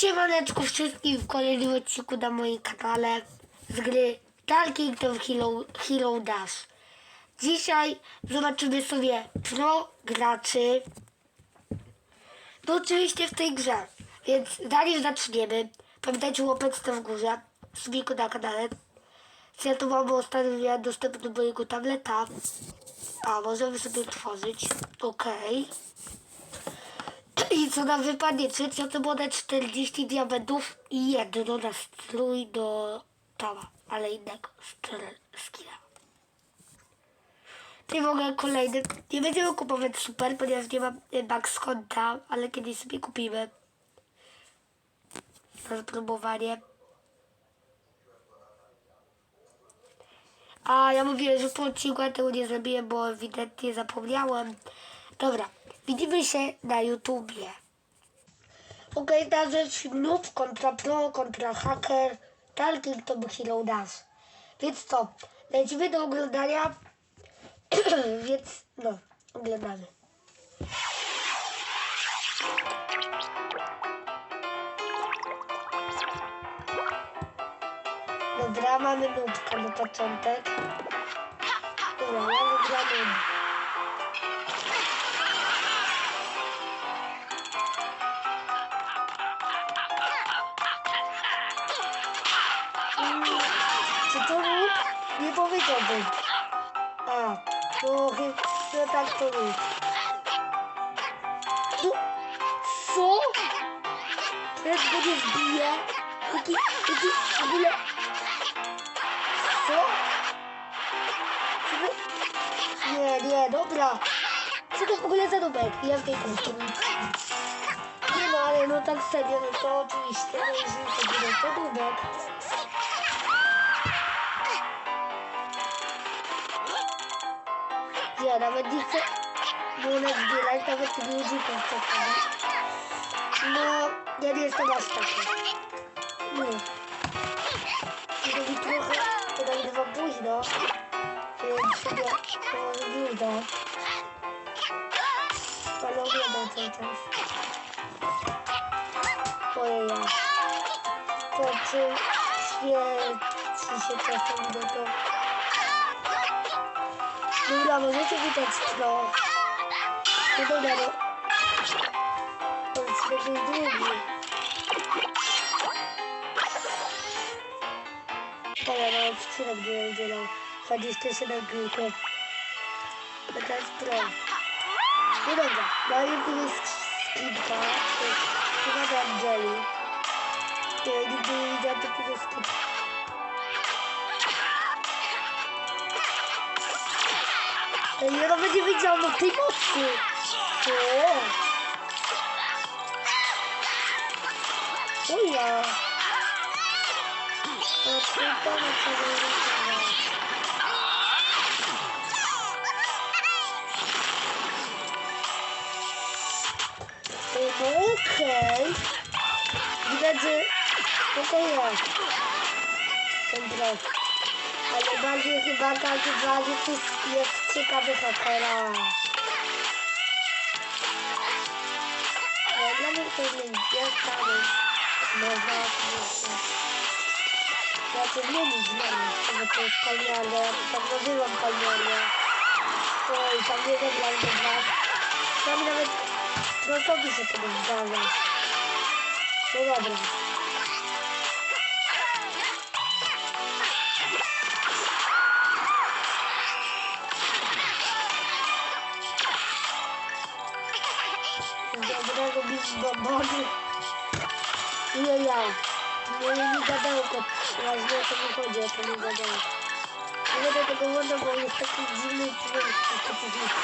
Siemaneczku wszystkim w kolejnym odcinku na moim kanale z gry Talkington Hero, Hero Dash. Dzisiaj zobaczymy sobie pro graczy. No oczywiście w tej grze. Więc zanim zaczniemy, pamiętajcie łapeczkę w górze, subiku na kanale. Ja tu mam ostatnio miałem dostęp do mojego tableta. A, możemy sobie tworzyć. Okej. I co nam wypadnie? Trzecia było 40 diamentów i jedno na strój do tała, ale innego. I w ogóle kolejny. Nie będziemy kupować super, ponieważ nie mam e, max konta, ale kiedyś sobie kupimy. Na spróbowanie. A ja mówiłem, że po odcinku tego nie zrobiłem, bo ewidentnie zapomniałem. Dobra, widzimy się na YouTubie. Ta rzecz noob kontra pro, kontra hacker, talking to by hero dash. Więc co, lecimy do oglądania, więc no, oglądamy. Dobra, mamy nubka na początek. Dobra, ja wygram nub. Factory. Do fogo. Eu vou desviar. Aqui, aqui, agulha. Fogo. Yeah, yeah, dobra. Você tem agulha do back. E eu fiquei com tudo. E na hora eu não tava sabendo, eu tô triste. Eu não sei, todo o back. Ja nawet nie chcę monet zbierać, nawet nie ludzi kontaktować. No, ja nie jestem aż taki. Nie. To mi trochę, to nagrywam późno, więc sobie to wyjdę. Ale oglądam cały czas. Ojej. To czy świeci się czasem do to. Dobra, możecie widać pro. No dobra, no. Jest taki długi. Ale no, odcinek nie udzielał. 27 piłkę. To teraz pro. No dobra, mamy tu jest skipka. Jest chyba do Angeli. Nie, nigdy nie widziałam takiego. Io dove ti vediamo prima tutto. Oh là. Aspetta un attimo. Ok. Widać, pokoju. Dobra. Ale bardziej chyba tak, bardziej to jest si cabeza para Realmente ya estamos más rápido. Ya tenemos manos, como que española, como digo española. Pues también hablando más. Realmente no toques se comentaba. что боги... Не я. Ну и не гадал, как возьмет и уходит, это не гадал. И вот это голода было, у них такие дивные твари, как это вышло.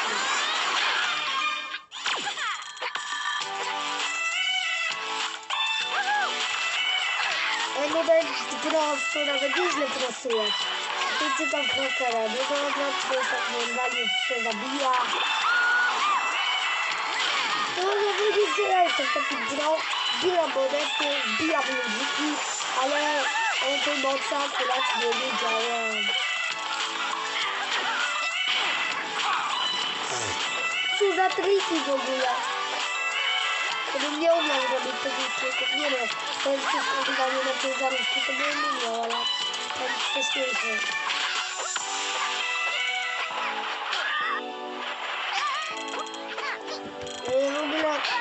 Они даже прям все надо бизнес просрать. Ты типа в хакера, ну то вот, что там, ну, дали все забья. Можна вибігає, тобто підбирав біля монетку, біля вибігки, але он той мовця кудись вибігає. Це за три сіго було. Тобто у меня робити такі трюки. Ні, не, то есть тут там не напряжали, то не умно, але там точніше.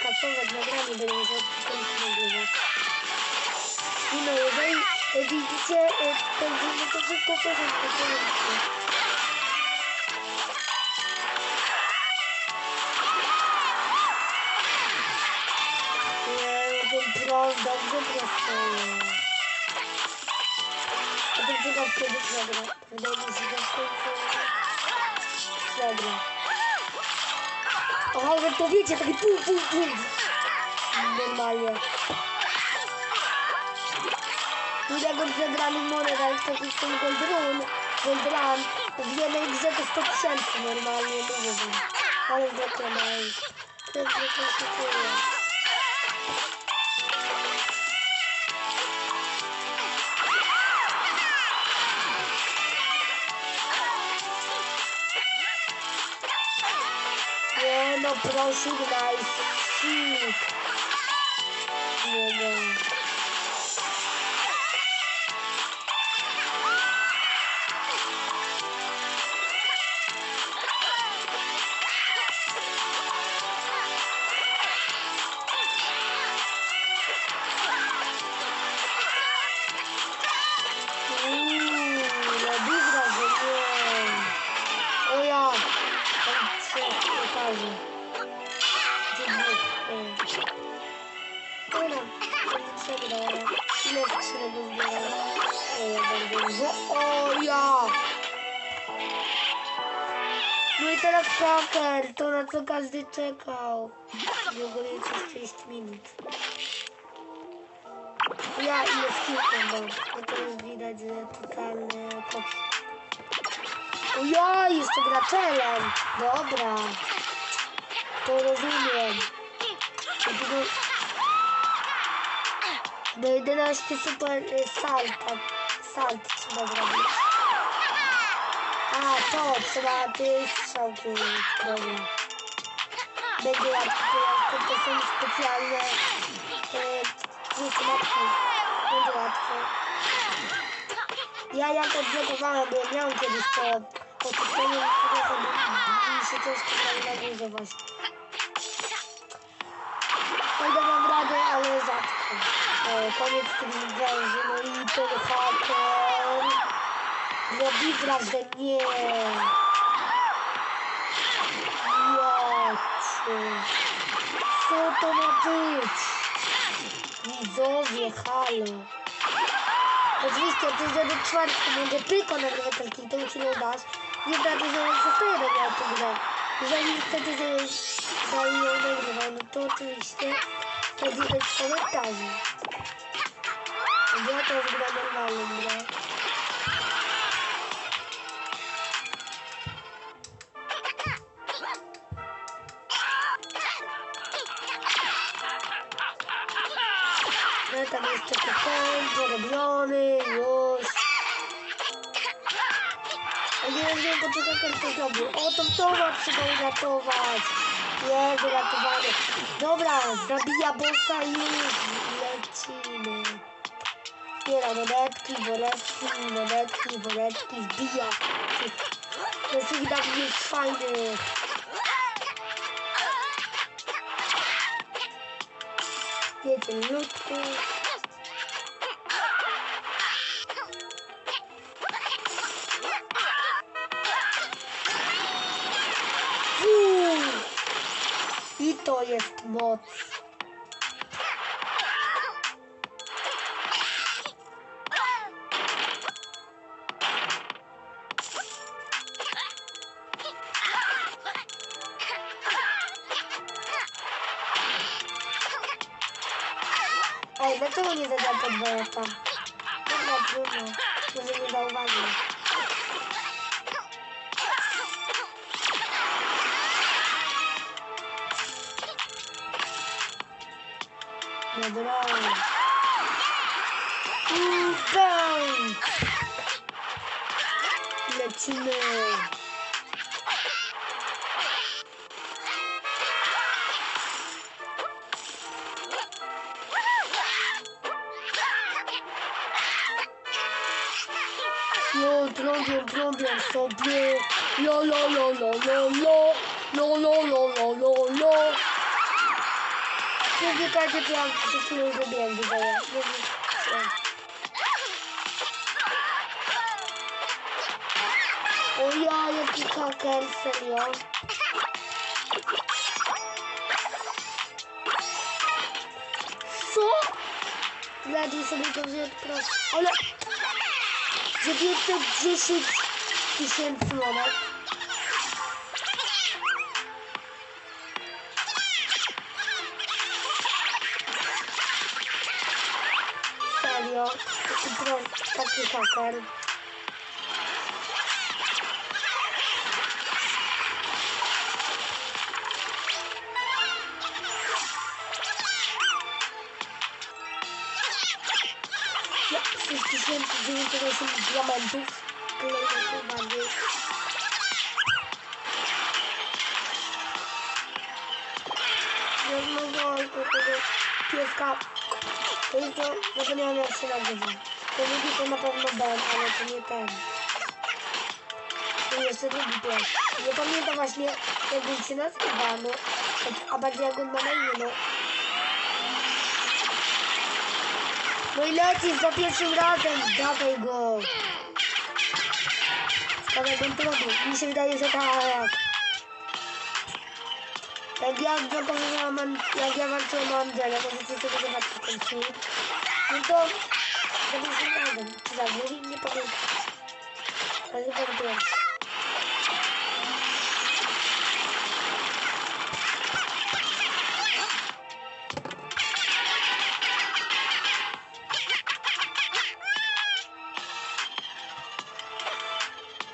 Кольцовая программа дорожает И на урай видите, это будет тоже купон. Правда, где просто... Это где-то в кубик килограмм. Когда я не знаю, что это килограмм. Aha, że to wiecie, taki pum, pum, pum. Normalnie. I tego przegrany moneta jest taki z tym Goldrun. Goldrun. W jednej grze to 100 tysięcy normalnie, mówię wam. Ale mają. To jest zwykle się Mama, but I'll shoot the guys. Shoot. No i teraz Kraker, to na co każdy czekał. W ogóle już 30 minut. Ja ile skillką mam, no to już widać, że totalny. O ja, jeszcze graczelem. Dobra. To rozumiem. Do 11 super y, salt, tak, salt trzeba zrobić. A, to trzeba ty strzałki robić. Dobra. Będzie łatwo, to, są specjalne y, automatki. Będzie łatwo. Ja jak odblokowałem, bo miałem kiedyś to które sobie mi się ciężko daje na górze właśnie. Pójdę wam radę, ale rzadko. E, koniec tych węży, no i ten haker robi wrażenie. Jacie. Co to ma być? Widzowie, halo. Oczywiście, to jest do czwartku, mogę tylko nagrywać taki, to ci nie dasz. Nie da, że zostaje robiła tę grę. Jeżeli chcecie, żeby dalej ją nagrywał, no to oczywiście też w komentarzy. Ja to jest gra normalna nie wiem, wiem, poczekaj, jak to zrobił. O, tą towa trzeba uratować. Jest uratowany. Dobra, zabija bossa i już lecimy. Zbiera monetki, monetki, monetki, monetki. To jest ich tam jest fajnych. Wiecie, ludku. To jest moc. Dlaczego nie zadam pod tam? Dobra, trudno. Może nie zauważył. la voilà. Ouh, bang Latino Oh, plein, bien, plein, bien, sans bleu. La la la la la Çok dikkat et ya. Sıkılıyordu bir yer bize ya. Oh ya yapacağım cancel ya. Что? Блядь, если бы это взять просто... Оля! Забьет так 10. serio, broń, taki haker. Ja, 69 diamentów, kolejne uwagi. Jednego tylko tego pieska To jest to, zapomniałem jak się nazywa. To drugi to na pewno Ben, ale to nie ten. To jeszcze drugi pies. Nie pamiętam właśnie jak on się nazywa, no. A bardziej jak on ma na imię, no. No i lecisz za pierwszym razem, dawaj go. Dawaj go trudno. Mi się wydaje, że tak. Jak ja zapominałam, jak ja walczyłam o Angelę, możecie sobie zobaczyć ten film. No to za pierwszym razem. Czy za drugim? Nie pamiętam. Ale za pierwszy.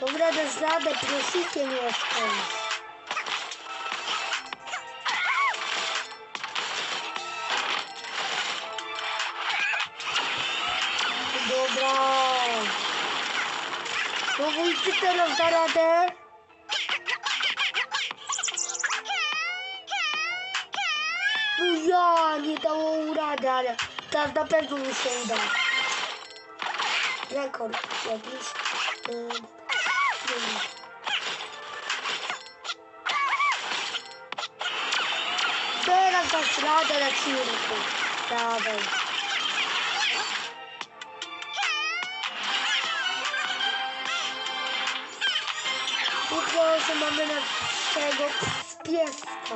Dobra, dasz radę, prosikiem jestem. Dobra. Ty teraz da radę? No ja, nie dało rady, ale teraz na pewno mi się uda. Rekord jakiś. Nie wiem. Teraz dasz radę cirku. Dawaj. I proszę, mamy naszego pieska.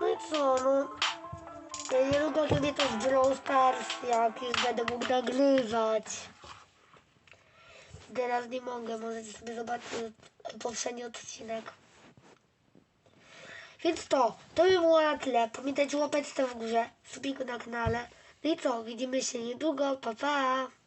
No i co, no. Ja niedługo sobie z Brawl Stars, jak już będę mógł nagrywać. Teraz nie mogę, możecie sobie zobaczyć poprzedni odcinek. Więc to, to by było na tyle. Pamiętajcie łapać w górze, subik na kanale. No i co, widzimy się niedługo, pa pa!